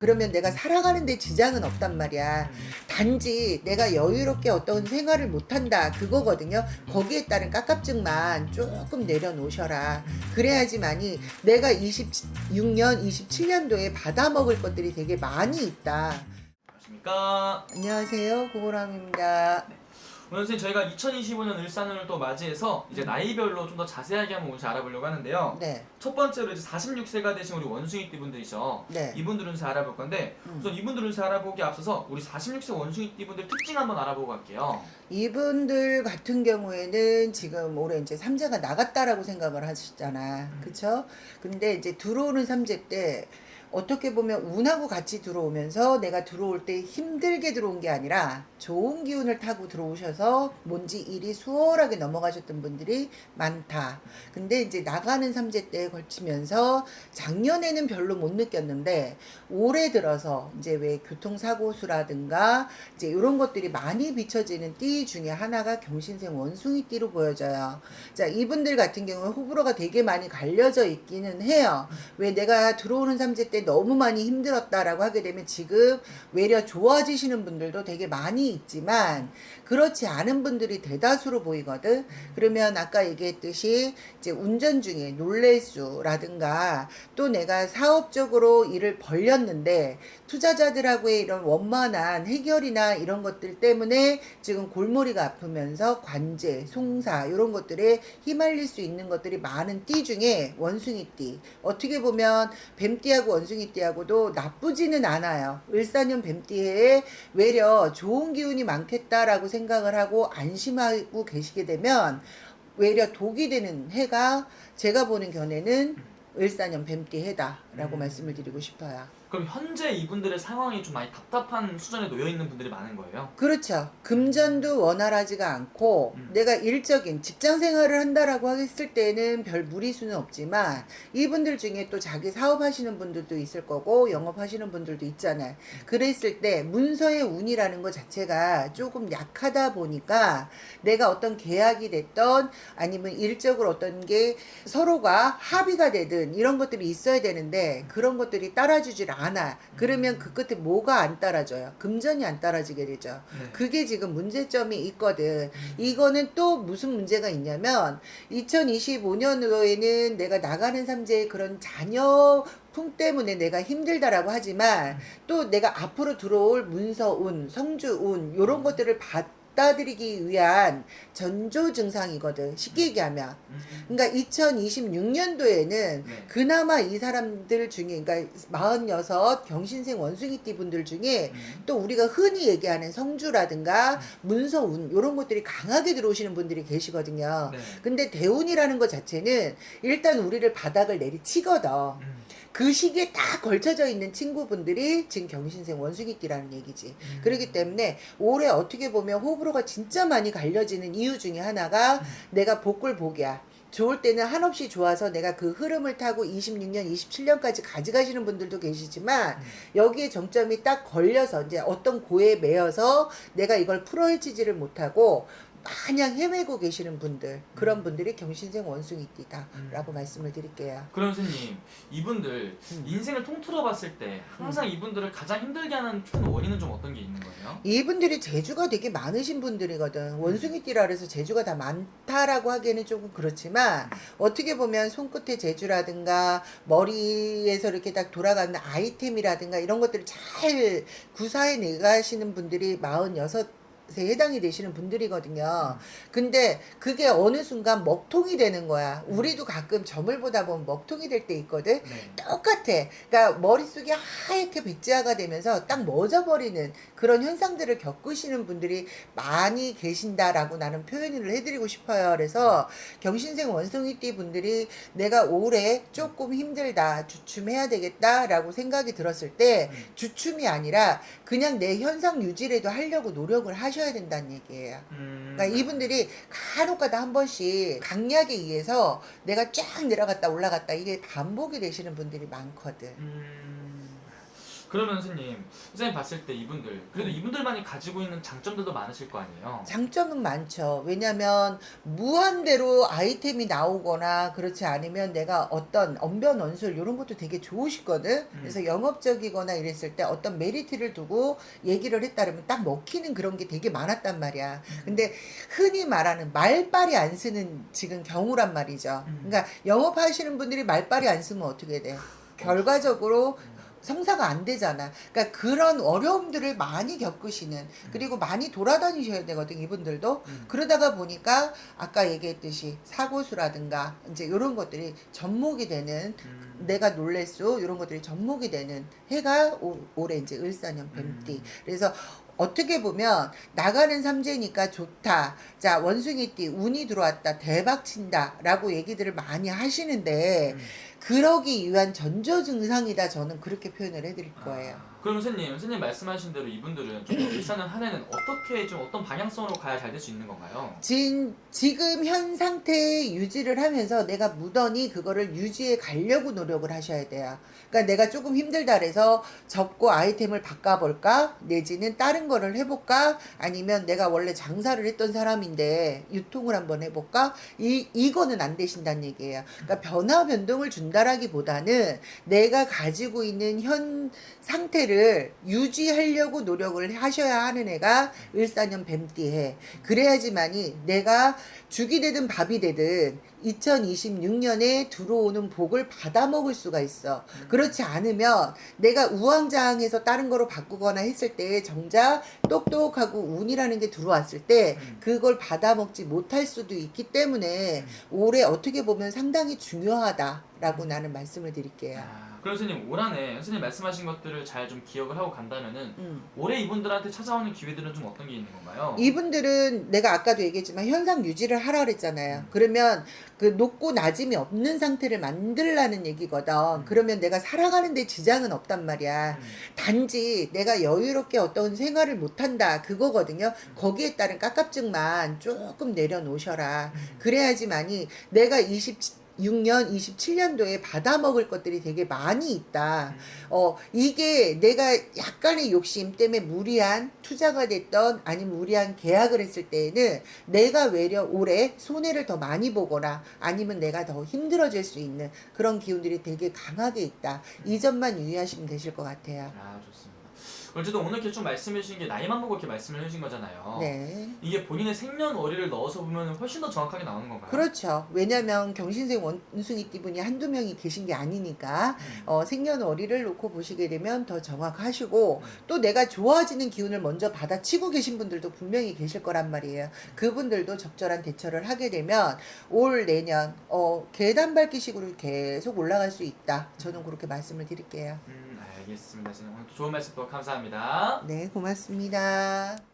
그러면 내가 살아가는데 지장은 없단 말이야. 단지 내가 여유롭게 어떤 생활을 못한다 그거거든요. 거기에 따른 깝깝증만 조금 내려놓으셔라. 그래야지만이 내가 26년, 27년도에 받아먹을 것들이 되게 많이 있다. 안녕하십니까. 안녕하세요, 고보람입니다. 오늘 선생님 저희가 2025년 을사년을 또 맞이해서 이제 나이별로 좀 더 자세하게 한번 오늘 알아보려고 하는데요. 네, 첫 번째로 이제 46세가 되신 우리 원숭이띠 분들이죠. 네. 이분들 운세 알아볼 건데 음. 우선 이분들 운세 알아보기 앞서서 우리 46세 원숭이띠 분들 특징 한번 알아보고 갈게요. 이분들 같은 경우에는 지금 올해 이제 삼재가 나갔다라고 생각을 하시잖아. 그쵸? 근데 이제 들어오는 삼재 때 어떻게 보면 운하고 같이 들어오면서 내가 들어올 때 힘들게 들어온 게 아니라 좋은 기운을 타고 들어오셔서 뭔지 일이 수월하게 넘어가셨던 분들이 많다. 근데 이제 나가는 삼재 때에 걸치면서 작년에는 별로 못 느꼈는데 올해 들어서 이제 왜 교통사고 수라든가 이제 이런 것들이 많이 비춰지는 띠 중에 하나가 경신생 원숭이 띠로 보여져요. 자, 이분들 같은 경우는 호불호가 되게 많이 갈려져 있기는 해요. 왜 내가 들어오는 삼재 때 너무 많이 힘들었다라고 하게 되면 지금 외려 좋아지시는 분들도 되게 많이 있지만 그렇지 않은 분들이 대다수로 보이거든. 그러면 아까 얘기했듯이 이제 운전 중에 놀래수라든가 또 내가 사업적으로 일을 벌렸는데 투자자들하고의 이런 원만한 해결이나 이런 것들 때문에 지금 골머리가 아프면서 관제, 송사 이런 것들에 휘말릴 수 있는 것들이 많은 띠 중에 원숭이띠. 어떻게 보면 뱀띠하고 원숭이 띠하고도 나쁘지는 않아요. 을사년 뱀띠에 외려 좋은 기운이 많겠다라고 생각을 하고 안심하고 계시게 되면 외려 독이 되는 해가 제가 보는 견해는 을사년 뱀띠 해다라고 음. 말씀을 드리고 싶어요. 그럼 현재 이분들의 상황이 좀 많이 답답한 수준에 놓여 있는 분들이 많은 거예요. 그렇죠. 금전도 원활하지가 않고 음. 내가 일적인 직장 생활을 한다라고 했을 때는 별 무리수는 없지만 이분들 중에 또 자기 사업하시는 분들도 있을 거고 영업하시는 분들도 있잖아요. 그랬을 때 문서의 운이라는 것 자체가 조금 약하다 보니까 내가 어떤 계약이 됐던 아니면 일적으로 어떤 게 서로가 합의가 되든 이런 것들이 있어야 되는데 그런 것들이 따라주질 않 아. 그러면 그 끝에 뭐가 안 따라줘요? 금전이 안 따라지게 되죠. 네. 그게 지금 문제점이 있거든. 이거는 또 무슨 문제가 있냐면 2025년도에는 내가 나가는 삼재의 그런 자녀 풍 때문에 내가 힘들다라고 하지만 또 내가 앞으로 들어올 문서운, 성주운 요런 것들을 받 아들이기 위한 전조 증상이거든. 쉽게 얘기하면. 음. 그러니까 2026년도에는 네. 그나마 이 사람들 중에 그러니까 46 경신생 원숭이띠 분들 중에 음. 또 우리가 흔히 얘기하는 성주라든가 문서운 이런 것들이 강하게 들어오시는 분들이 계시거든요. 네. 근데 대운이라는 것 자체는 일단 우리를 바닥을 내리치거든. 음. 그 시기에 딱 걸쳐져 있는 친구분들이 지금 경신생 원숭이띠라는 얘기지. 음. 그렇기 때문에 올해 어떻게 보면 호불호가 진짜 많이 갈려지는 이유 중에 하나가 내가 복골 복이야. 좋을 때는 한없이 좋아서 내가 그 흐름을 타고 26년, 27년까지 가져가시는 분들도 계시지만 여기에 정점이 딱 걸려서 이제 어떤 고에 매여서 내가 이걸 풀어헤치지를 못하고 마냥 헤매고 계시는 분들 그런 분들이 경신생 원숭이띠다라고 말씀을 드릴게요. 그럼 선생님 이분들 음. 인생을 통틀어 봤을 때 항상 이분들을 가장 힘들게 하는 큰 원인은 좀 어떤 게 있는 거예요? 이분들이 재주가 되게 많으신 분들이거든. 원숭이띠라 그래서 재주가 다 많다라고 하기에는 조금 그렇지만 어떻게 보면 손끝의 재주라든가 머리에서 이렇게 딱 돌아가는 아이템이라든가 이런 것들을 잘 구사해 내가시는 분들이 46에 해당이 되시는 분들이거든요. 근데 그게 어느 순간 먹통이 되는 거야. 우리도 가끔 점을 보다 보면 먹통이 될 때 있거든. 네. 똑같아. 그러니까 머릿속이 하얗게 백지화가 되면서 딱 멎어버리는 그런 현상들을 겪으시는 분들이 많이 계신다라고 나는 표현을 해드리고 싶어요. 그래서 경신생 원숭이띠 분들이 내가 올해 조금 힘들다, 주춤해야 되겠다라고 생각이 들었을 때 음. 주춤이 아니라 그냥 내 현상 유지라도 하려고 노력을 하셔 야 된다는 얘기예요. 음. 그러니까 이분들이 간혹가다 한 번씩 강약에 의해서 내가 쫙 내려갔다 올라갔다 이게 반복이 되시는 분들이 많거든. 음. 그러면 선생님, 선생님 봤을 때 이분들 그래도 이분들만이 가지고 있는 장점들도 많으실 거 아니에요? 장점은 많죠. 왜냐면 무한대로 아이템이 나오거나 그렇지 않으면 내가 어떤 언변 언술 이런 것도 되게 좋으시거든. 음. 그래서 영업적이거나 이랬을 때 어떤 메리트를 두고 얘기를 했다면 딱 먹히는 그런 게 되게 많았단 말이야. 음. 근데 흔히 말하는 말빨이 안 쓰는 지금 경우란 말이죠. 음. 그러니까 영업하시는 분들이 말빨이 안 쓰면 어떻게 돼? 결과적으로 성사가 안 되잖아. 그러니까 그런 어려움들을 많이 겪으시는 그리고 많이 돌아다니셔야 되거든 이분들도 음. 그러다가 보니까 아까 얘기했듯이 사고수라든가 이제 이런 것들이 접목이 되는 음. 내가 수 이런 것들이 접목이 되는 해가 올- 올해 이제 을사년 뱀띠 음. 그래서 어떻게 보면 나가는 삼재니까 좋다. 자, 원숭이띠 운이 들어왔다. 대박 친다 라고 얘기들을 많이 하시는데 음. 그러기 위한 전조 증상이다. 저는 그렇게 표현을 해 드릴 거예요. 아, 그럼 선생님, 선생님 말씀하신 대로 이분들은 좀 일사는 한 해는 어떻게 좀 어떤 방향성으로 가야 잘 될 수 있는 건가요? 진, 지금 현 상태에 유지를 하면서 내가 무던히 그거를 유지해 가려고 노력을 하셔야 돼요. 그러니까 내가 조금 힘들다 그래서 접고 아이템을 바꿔볼까? 내지는 다른 거를 해볼까? 아니면 내가 원래 장사를 했던 사람인데 유통을 한번 해볼까? 이, 이거는 안 되신다는 얘기예요. 그러니까 변화 변동을 준다라기보다는 내가 가지고 있는 현 상태를 유지하려고 노력을 하셔야 하는 애가 을사년 뱀띠해. 그래야지만이 내가 죽이 되든 밥이 되든 2026년에 들어오는 복을 받아 먹을 수가 있어. 그렇지 않으면 내가 우왕좌왕해서 다른 거로 바꾸거나 했을 때 정작 똑똑하고 운이라는 게 들어왔을 때 음. 그걸 받아 먹지 못할 수도 있기 때문에 올해 어떻게 보면 상당히 중요하다라고 나는 말씀을 드릴게요. 아, 그럼 선생님 올 한해 선생님 말씀하신 것들을 잘 좀 기억을 하고 간다면은 음. 올해 이분들한테 찾아오는 기회들은 좀 어떤 게 있는 건가요? 이분들은 내가 아까도 얘기했지만 현상 유지를 하라 그랬잖아요. 음. 그러면 그 높고 낮음이 없는 상태를 만들라는 얘기거든. 음. 그러면 내가 살아가는 데 지장은 없단 말이야. 음. 단지 내가 여유롭게 어떤 생활을 못 한다 그거거든요. 거기에 따른 깝깝증만 조금 내려놓으셔라. 음. 그래야지만이 내가 26년, 27년도에 받아 먹을 것들이 되게 많이 있다. 어, 이게 내가 약간의 욕심 때문에 무리한 투자가 됐던 아니면 무리한 계약을 했을 때에는 내가 외려 올해 손해를 더 많이 보거나 아니면 내가 더 힘들어질 수 있는 그런 기운들이 되게 강하게 있다. 이 점만 유의하시면 되실 것 같아요. 아 좋습니다. 어쨌든 오늘 이렇게 좀 말씀해 주신 게 나이만 보고 이렇게 말씀을 해 주신 거잖아요. 네. 이게 본인의 생년월일을 넣어서 보면 훨씬 더 정확하게 나오는 건가요? 그렇죠. 왜냐면 경신생 원숭이 띠분이 한두 명이 계신 게 아니니까 음. 어, 생년월일을 놓고 보시게 되면 더 정확하시고 음. 또 내가 좋아지는 기운을 먼저 받아치고 계신 분들도 분명히 계실 거란 말이에요. 그분들도 적절한 대처를 하게 되면 올 내년 어, 계단 밟기식으로 계속 올라갈 수 있다. 저는 그렇게 말씀을 드릴게요. 음, 알겠습니다. 선생님 오늘 또 좋은 말씀 또 감사합니다. 네, 고맙습니다.